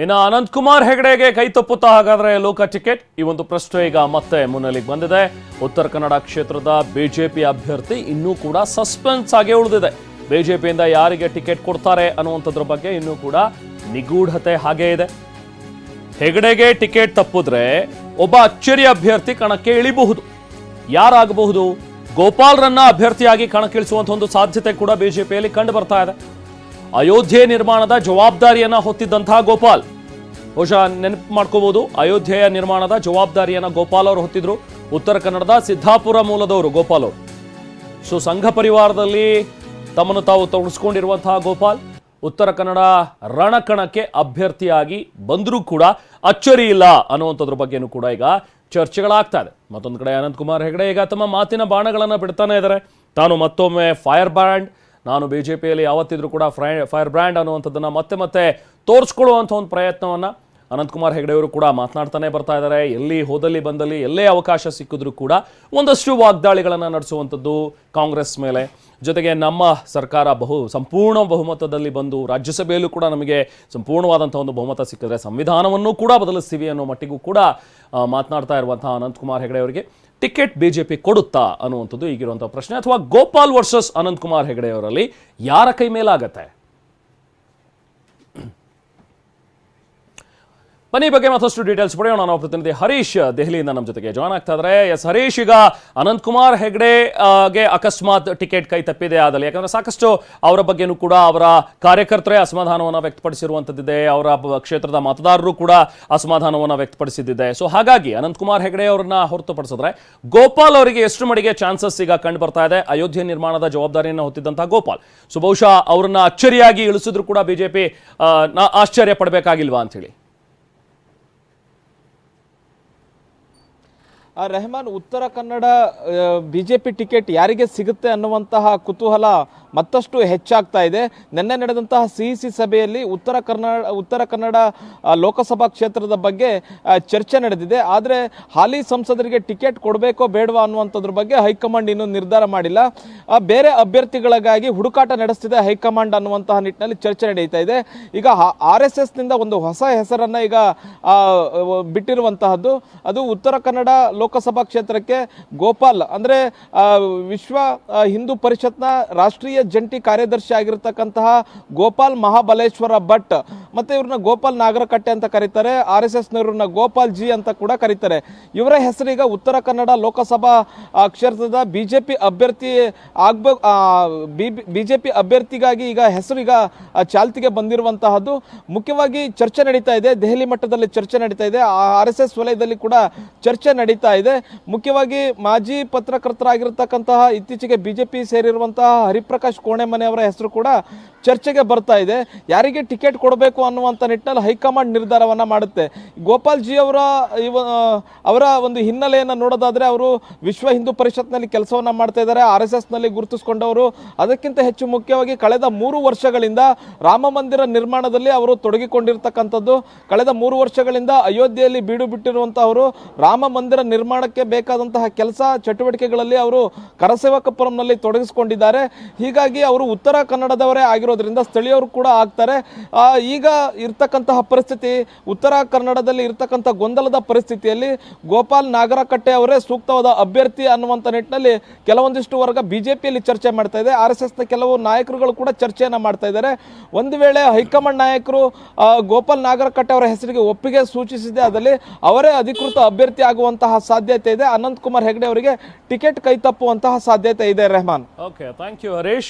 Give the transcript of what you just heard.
ಇನ್ನು ಅನಂತಕುಮಾರ್ ಹೆಗಡೆಗೆ ಕೈ ತಪ್ಪುತ್ತಾ ಹಾಗಾದ್ರೆ ಲೋಕ ಟಿಕೆಟ್? ಈ ಒಂದು ಪ್ರಶ್ನೆ ಈಗ ಮತ್ತೆ ಮುನ್ನೆಲೆಗೆ ಬಂದಿದೆ. ಉತ್ತರ ಕನ್ನಡ ಕ್ಷೇತ್ರದ ಬಿಜೆಪಿ ಅಭ್ಯರ್ಥಿ ಇನ್ನೂ ಕೂಡ ಸಸ್ಪೆನ್ಸ್ ಆಗಿ ಉಳಿದಿದೆ. ಬಿಜೆಪಿಯಿಂದ ಯಾರಿಗೆ ಟಿಕೆಟ್ ಕೊಡ್ತಾರೆ ಅನ್ನುವಂಥದ್ರ ಬಗ್ಗೆ ಇನ್ನೂ ಕೂಡ ನಿಗೂಢತೆ ಹಾಗೇ ಇದೆ. ಹೆಗಡೆಗೆ ಟಿಕೆಟ್ ತಪ್ಪಿದ್ರೆ ಒಬ್ಬ ಅಚ್ಚರಿ ಅಭ್ಯರ್ಥಿ ಕಣಕ್ಕೆ ಇಳಿಬಹುದು. ಯಾರಾಗಬಹುದು? ಗೋಪಾಲ್ರನ್ನ ಅಭ್ಯರ್ಥಿಯಾಗಿ ಕಣಕ್ಕಿಳಿಸುವಂಥ ಒಂದು ಸಾಧ್ಯತೆ ಕೂಡ ಬಿಜೆಪಿಯಲ್ಲಿ ಕಂಡು ಬರ್ತಾ ಇದೆ. ಅಯೋಧ್ಯೆ ನಿರ್ಮಾಣದ ಜವಾಬ್ದಾರಿಯನ್ನ ಹೊತ್ತಿದ್ದಂತಹ ಗೋಪಾಲ್. ಬಹುಶಃ ನೆನಪು ಮಾಡ್ಕೋಬಹುದು ಅಯೋಧ್ಯೆಯ ನಿರ್ಮಾಣದ ಜವಾಬ್ದಾರಿಯನ್ನ ಗೋಪಾಲ್ ಅವರು ಹೊತ್ತಿದ್ರು. ಉತ್ತರ ಕನ್ನಡದ ಸಿದ್ದಾಪುರ ಮೂಲದವರು ಗೋಪಾಲ್ ಅವರು. ಸೊ, ಸಂಘ ಪರಿವಾರದಲ್ಲಿ ತಮ್ಮನ್ನು ತಾವು ತೊಡಗಿಸ್ಕೊಂಡಿರುವಂತಹ ಗೋಪಾಲ್, ಉತ್ತರ ಕನ್ನಡ ರಣಕಣಕ್ಕೆ ಅಭ್ಯರ್ಥಿಯಾಗಿ ಬಂದರೂ ಕೂಡ ಅಚ್ಚರಿ ಇಲ್ಲ ಅನ್ನುವಂಥದ್ರ ಬಗ್ಗೆನೂ ಕೂಡ ಈಗ ಚರ್ಚೆಗಳಾಗ್ತಾ ಇದೆ. ಮತ್ತೊಂದು ಕಡೆ ಅನಂತಕುಮಾರ್ ಹೆಗಡೆ ಈಗ ತಮ್ಮ ಮಾತಿನ ಬಾಣಗಳನ್ನು ಬಿಡ್ತಾನೆ ಇದ್ದಾರೆ ತಾನು ಮತ್ತೊಮ್ಮೆ ಫೈರ್ ಬ್ರ್ಯಾಂಡ್ ನಾನು ಬಿ ಜೆ ಪಿಯಲ್ಲಿ ಯಾವತ್ತಿದ್ರೂ ಕೂಡ ಫ್ರೈ ಫೈರ್ ಬ್ರ್ಯಾಂಡ್ ಅನ್ನುವಂಥದ್ದನ್ನು ಮತ್ತೆ ಮತ್ತೆ ತೋರಿಸ್ಕೊಳ್ಳುವಂಥ ಒಂದು ಪ್ರಯತ್ನವನ್ನು ಅನಂತಕುಮಾರ್ ಹೆಗಡೆ ಅವರು ಕೂಡ ಮಾತನಾಡ್ತಾನೆ ಬರ್ತಾ ಇದ್ದಾರೆ. ಎಲ್ಲಿ ಹೋದಲ್ಲಿ ಬಂದಲ್ಲಿ, ಎಲ್ಲೇ ಅವಕಾಶ ಸಿಕ್ಕಿದ್ರೂ ಕೂಡ ಒಂದಷ್ಟು ವಾಗ್ದಾಳಿಗಳನ್ನು ನಡೆಸುವಂಥದ್ದು ಕಾಂಗ್ರೆಸ್ ಮೇಲೆ. ಜೊತೆಗೆ ನಮ್ಮ ಸರ್ಕಾರ ಬಹು, ಸಂಪೂರ್ಣ ಬಹುಮತದಲ್ಲಿ ಬಂದು ರಾಜ್ಯಸಭೆಯಲ್ಲೂ ಕೂಡ ನಮಗೆ ಸಂಪೂರ್ಣವಾದಂಥ ಒಂದು ಬಹುಮತ ಸಿಕ್ಕಿದ್ರೆ ಸಂವಿಧಾನವನ್ನು ಕೂಡ ಬದಲಿಸ್ತೀವಿ ಅನ್ನೋ ಮಟ್ಟಿಗೂ ಕೂಡ ಮಾತನಾಡ್ತಾ ಇರುವಂತಹ ಅನಂತಕುಮಾರ್ ಹೆಗಡೆ ಅವರಿಗೆ. ಟಿಕೆಟ್ ಬಿಜೆಪಿ ಕೊಡುತ್ತಾ ಅನ್ನುವಂಥದ್ದು ಈಗಿರುವಂಥ ಪ್ರಶ್ನೆ. ಅಥವಾ ಗೋಪಾಲ್ ವರ್ಸಸ್ ಅನಂತಕುಮಾರ್ ಹೆಗಡೆ ಅವರಲ್ಲಿ ಯಾರ ಕೈ ಮೇಲಾಗತ್ತೆ? ಬನ್ನಿ ಬಗ್ಗೆ ಮತ್ತಷ್ಟು ಡೀಟೇಲ್ಸ್ ಪಡೆಯೋಣ. ನಾವು ಪ್ರತಿನಿಧಿ ಹರೀಶ್ ದೆಹಲಿಯಿಂದ ನಮ್ಮ ಜೊತೆಗೆ ಜಾಯ್ನ್ ಆಗ್ತಾ ಎಸ್ ಹರೀಶ್ ಈಗ ಅನಂತಕುಮಾರ್ ಹೆಗ್ಡೆ ಆ, ಗೆ ಅಕಸ್ಮಾತ್ ಟಿಕೆಟ್ ಕೈ ತಪ್ಪಿದೆ ಆದಲ್ಲಿ. ಯಾಕಂದ್ರೆ ಸಾಕಷ್ಟು ಅವರ ಬಗ್ಗೆನೂ ಕೂಡ ಅವರ ಕಾರ್ಯಕರ್ತರೇ ಅಸಮಾಧಾನವನ್ನು ವ್ಯಕ್ತಪಡಿಸಿರುವಂಥದ್ದಿದೆ ಅವರ ಕ್ಷೇತ್ರದ ಮತದಾರರು ಕೂಡ ಅಸಮಾಧಾನವನ್ನು ವ್ಯಕ್ತಪಡಿಸಿದ್ದಿದೆ. ಸೊ ಹಾಗಾಗಿ ಅನಂತಕುಮಾರ್ ಹೆಗ್ಡೆ ಅವರನ್ನ ಹೊರತುಪಡಿಸಿದ್ರೆ ಗೋಪಾಲ್ ಅವರಿಗೆ ಎಷ್ಟು ಮಡಿಗೆ ಚಾನ್ಸಸ್ ಈಗ ಕಂಡು ಬರ್ತಾ ಇದೆ? ಅಯೋಧ್ಯೆ ನಿರ್ಮಾಣದ ಜವಾಬ್ದಾರಿಯನ್ನು ಹೊತ್ತಿದ್ದಂತಹ ಗೋಪಾಲ್. ಸೊ ಬಹುಶಃ ಅವರನ್ನ ಅಚ್ಚರಿಯಾಗಿ ಇಳಿಸಿದ್ರು ಕೂಡ ಬಿಜೆಪಿ ಆಶ್ಚರ್ಯ ಪಡಬೇಕಾಗಿಲ್ವಾ ಅಂತ ಹೇಳಿ ರೆಹಮಾನ್ ಉತ್ತರ ಕನ್ನಡ ಬಿಜೆಪಿ ಟಿಕೆಟ್ ಯಾರಿಗೆ ಸಿಗುತ್ತೆ ಅನ್ನುವಂತಹ ಕುತೂಹಲ ಮತ್ತಷ್ಟು ಹೆಚ್ಚಾಗ್ತಾ ಇದೆ. ನಿನ್ನೆ ನಡೆದಂತಹ ಸಿ ಸಿ ಸಭೆಯಲ್ಲಿ ಉತ್ತರ ಕನ್ನಡ ಉತ್ತರ ಕನ್ನಡ ಲೋಕಸಭಾ ಕ್ಷೇತ್ರದ ಬಗ್ಗೆ ಚರ್ಚೆ ನಡೆದಿದೆ. ಆದರೆ ಹಾಲಿ ಸಂಸದರಿಗೆ ಟಿಕೆಟ್ ಕೊಡಬೇಕೋ ಬೇಡವಾ ಅನ್ನುವಂಥದ್ರ ಬಗ್ಗೆ ಹೈಕಮಾಂಡ್ ಇನ್ನೂ ನಿರ್ಧಾರ ಮಾಡಿಲ್ಲ. ಬೇರೆ ಅಭ್ಯರ್ಥಿಗಳಿಗಾಗಿ ಹುಡುಕಾಟ ನಡೆಸ್ತಿದೆ ಹೈಕಮಾಂಡ್ ಅನ್ನುವಂತಹ ನಿಟ್ಟಿನಲ್ಲಿ ಚರ್ಚೆ ನಡೀತಾ ಇದೆ. ಈಗ ಆರ್ ಎಸ್ ಎಸ್ನಿಂದ ಒಂದು ಹೊಸ ಹೆಸರನ್ನು ಈಗ ಬಿಟ್ಟಿರುವಂತಹದ್ದು, ಅದು ಉತ್ತರ ಕನ್ನಡ ಲೋಕಸಭಾ ಕ್ಷೇತ್ರಕ್ಕೆ ಗೋಪಾಲ್. ಅಂದರೆ ವಿಶ್ವ ಹಿಂದೂ ಪರಿಷತ್ನ ರಾಷ್ಟ್ರೀಯ ಜಂಟಿ ಕಾರ್ಯದರ್ಶಿ ಆಗಿರತಕ್ಕಂತಹ ಗೋಪಾಲ್ ಮಹಾಬಲೇಶ್ವರ ಭಟ್, ಮತ್ತೆ ಇವ್ರನ್ನ ಗೋಪಾಲ್ ನಾಗರಕಟ್ಟೆ ಅಂತ ಕರೀತಾರೆ, ಆರ್ ಎಸ್ ಎಸ್ ನವರನ್ನ ಗೋಪಾಲ್ ಜಿ ಅಂತ ಕೂಡ ಕರೀತಾರೆ. ಇವರ ಹೆಸರೀಗ ಉತ್ತರ ಕನ್ನಡ ಲೋಕಸಭಾ ಕ್ಷೇತ್ರದ ಬಿಜೆಪಿ ಅಭ್ಯರ್ಥಿ ಆಗ್ಬೇಕು ಬಿಜೆಪಿ ಅಭ್ಯರ್ಥಿಗಾಗಿ ಈಗ ಹೆಸರಿಗ ಚಾಲ್ತಿಗೆ ಬಂದಿರುವಂತಹದ್ದು. ಮುಖ್ಯವಾಗಿ ಚರ್ಚೆ ನಡೀತಾ ಇದೆ, ದೆಹಲಿ ಮಟ್ಟದಲ್ಲಿ ಚರ್ಚೆ ನಡೀತಾ ಇದೆ ಆರ್ ಎಸ್ ಎಸ್ ವಲಯದಲ್ಲಿ ಕೂಡ ಚರ್ಚೆ ನಡೀತಾ ಇದೆ. ಮುಖ್ಯವಾಗಿ ಮಾಜಿ ಪತ್ರಕರ್ತರಾಗಿರ್ತಕ್ಕಂತಹ ಇತ್ತೀಚೆಗೆ ಬಿಜೆಪಿ ಸೇರಿರುವಂತಹ ಹರಿಪ್ರಕಾಶ್ ಕೋಣೆಮನೆ ಅವರ ಹೆಸರು ಕೂಡ ಚರ್ಚೆಗೆ ಬರ್ತಾ ಇದೆ. ಯಾರಿಗೆ ಟಿಕೆಟ್ ಕೊಡಬೇಕು ಅನ್ನುವಂಥ ನಿಟ್ಟಿನಲ್ಲಿ ಹೈಕಮಾಂಡ್ ನಿರ್ಧಾರವನ್ನ ಮಾಡುತ್ತೆ. ಗೋಪಾಲ್ ಜಿ ಅವರ ಇವ ಅವರ ಒಂದು ಹಿನ್ನೆಲೆಯನ್ನು ನೋಡೋದಾದ್ರೆ ಅವರು ವಿಶ್ವ ಹಿಂದೂ ಪರಿಷತ್ನಲ್ಲಿ ಕೆಲಸವನ್ನ ಮಾಡ್ತಾ ಇದ್ದಾರೆ. ಆರ್ ಎಸ್ ಎಸ್ನಲ್ಲಿ ನಲ್ಲಿ ಗುರುತಿಸಿಕೊಂಡವರು. ಅದಕ್ಕಿಂತ ಹೆಚ್ಚು ಮುಖ್ಯವಾಗಿ ಕಳೆದ ಮೂರು ವರ್ಷಗಳಿಂದ ರಾಮ ಮಂದಿರ ನಿರ್ಮಾಣದಲ್ಲಿ ಅವರು ತೊಡಗಿಕೊಂಡಿರ್ತಕ್ಕಂಥದ್ದು. ಕಳೆದ ಮೂರು ವರ್ಷಗಳಿಂದ ಅಯೋಧ್ಯೆಯಲ್ಲಿ ಬೀಡು ಬಿಟ್ಟಿರುವಂತಹವರು ರಾಮ ಮಂದಿರ ನಿರ್ಮಾಣಕ್ಕೆ ಬೇಕಾದಂತಹ ಕೆಲಸ ಚಟುವಟಿಕೆಗಳಲ್ಲಿ ಅವರು ಕರಸೇವಕಪುರಂನಲ್ಲಿ ತೊಡಗಿಸಿಕೊಂಡಿದ್ದಾರೆ. ಹೀಗಾಗಿ ಅವರು ಉತ್ತರ ಕನ್ನಡದವರೇ ಆಗಿರೋದ್ರಿಂದ ಸ್ಥಳೀಯರು ಕೂಡ ಆಗ್ತಾರೆ. ಈಗ ಇರ್ತಕ್ಕಂತಹ ಪರಿಸ್ಥಿತಿ, ಉತ್ತರ ಕನ್ನಡದಲ್ಲಿ ಇರ್ತಕ್ಕಂಥ ಗೊಂದಲದ ಪರಿಸ್ಥಿತಿಯಲ್ಲಿ ಗೋಪಾಲ್ ನಾಗರಕಟ್ಟೆ ಅವರೇ ಸೂಕ್ತವಾದ ಅಭ್ಯರ್ಥಿ ಅನ್ನುವಂಥ ನಿಟ್ಟಿನಲ್ಲಿ ಕೆಲವೊಂದಿಷ್ಟು ವರ್ಗ ಬಿಜೆಪಿಯಲ್ಲಿ ಚರ್ಚೆ ಮಾಡ್ತಾ ಇದೆ. ಆರ್ ಎಸ್ ಎಸ್ನ ಕೆಲವು ನಾಯಕರುಗಳು ಕೂಡ ಚರ್ಚೆಯನ್ನು ಮಾಡ್ತಾ ಇದ್ದಾರೆ. ಒಂದು ವೇಳೆ ಹೈಕಮಾಂಡ್ ನಾಯಕರು ಗೋಪಾಲ್ ನಾಗರಕಟ್ಟೆ ಅವರ ಹೆಸರಿಗೆ ಒಪ್ಪಿಗೆ ಸೂಚಿಸಿದೆ, ಅದರಲ್ಲಿ ಅವರೇ ಅಧಿಕೃತ ಅಭ್ಯರ್ಥಿ ಆಗುವಂತಹ ಸಾಧ್ಯತೆ ಇದೆ. ಅನಂತ್ ಕುಮಾರ್ ಹೆಗಡೆ ಅವರಿಗೆ ಟಿಕೆಟ್ ಕೈ ತಪ್ಪುವಂತಹ ಸಾಧ್ಯತೆ ಇದೆ, Rehman. Okay thank you Harish